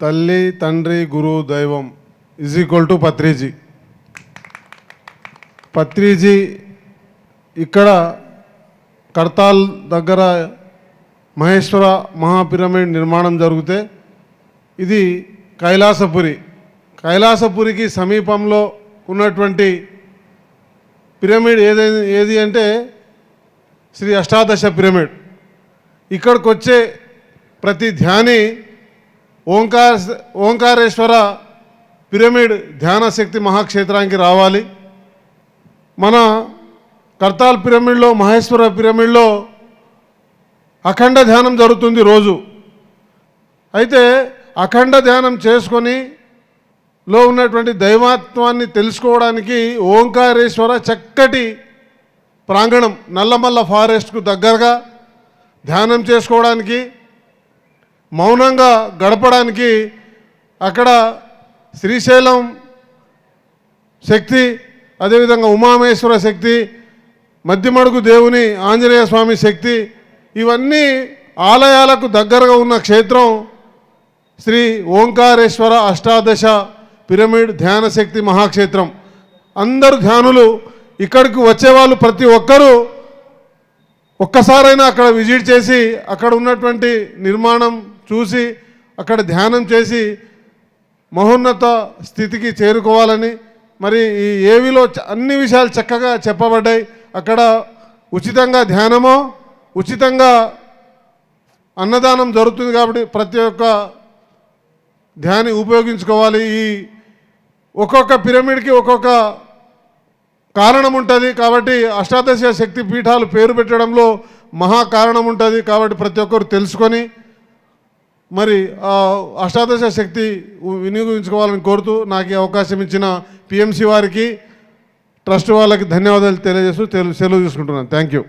తల్లి తండ్రి గురువు దైవం is equal to Patriji. Patriji ఇక్కడ కడతాల్ దగ్గర మహేశ్వర మహాపిరమిడ్ నిర్మాణం జరిగితే ఇది కైలాసపురి. కైలాసపురికి సమీపంలో ఉన్నటువంటి పిరమిడ్ ఏదై ఏది అంటే శ్రీ అష్టాదశ పిరమిడ్. ఇక్కడికి వచ్చే ప్రతి ధ్యాని ఓంకార ఓంకారేశ్వర పిరమిడ్ ధ్యాన శక్తి మహాక్షేత్రానికి రావాలి. మన కర్తాల్ పిరమిడ్లో మహేశ్వర పిరమిడ్లో అఖండ ధ్యానం జరుగుతుంది రోజు. అయితే అఖండ ధ్యానం చేసుకొని లో ఉన్నటువంటి దైవాత్వాన్ని తెలుసుకోవడానికి ఓంకారేశ్వర చక్కటి ప్రాంగణం నల్లమల్ల ఫారెస్ట్కు దగ్గరగా ధ్యానం చేసుకోవడానికి మౌనంగా గడపడానికి అక్కడ శ్రీశైలం శక్తి అదేవిధంగా ఉమామేశ్వర శక్తి మధ్యమడుగు దేవుని ఆంజనేయ స్వామి శక్తి ఇవన్నీ ఆలయాలకు దగ్గరగా ఉన్న క్షేత్రం శ్రీ ఓంకారేశ్వర అష్టాదశ పిరమిడ్ ధ్యాన శక్తి మహాక్షేత్రం. అందరు ధ్యానులు ఇక్కడికి వచ్చేవాళ్ళు ప్రతి ఒక్కరూ ఒక్కసారైనా అక్కడ విజిట్ చేసి అక్కడ ఉన్నటువంటి నిర్మాణం చూసి అక్కడ ధ్యానం చేసి మహోన్నత స్థితికి చేరుకోవాలని మరి ఈ ఏవిలో అన్ని విషయాలు చక్కగా చెప్పబడ్డాయి. అక్కడ ఉచితంగా ధ్యానమో ఉచితంగా అన్నదానం జరుగుతుంది కాబట్టి ప్రతి ఒక్క ధ్యాని ఉపయోగించుకోవాలి. ఈ ఒక్కొక్క పిరమిడ్కి ఒక్కొక్క కారణం ఉంటుంది కాబట్టి అష్టాదశ శక్తి పీఠాలు పేరు పెట్టడంలో మహా కారణం ఉంటుంది కాబట్టి ప్రతి ఒక్కరు తెలుసుకొని మరి అష్టాదశ శక్తి వినియోగించుకోవాలని కోరుతూ నాకు ఈ అవకాశం ఇచ్చిన పిఎంసి వారికి ట్రస్ట్ వాళ్ళకి ధన్యవాదాలు తెలియజేస్తూ తెలు- సెలవు తీసుకుంటున్నాను. Thank you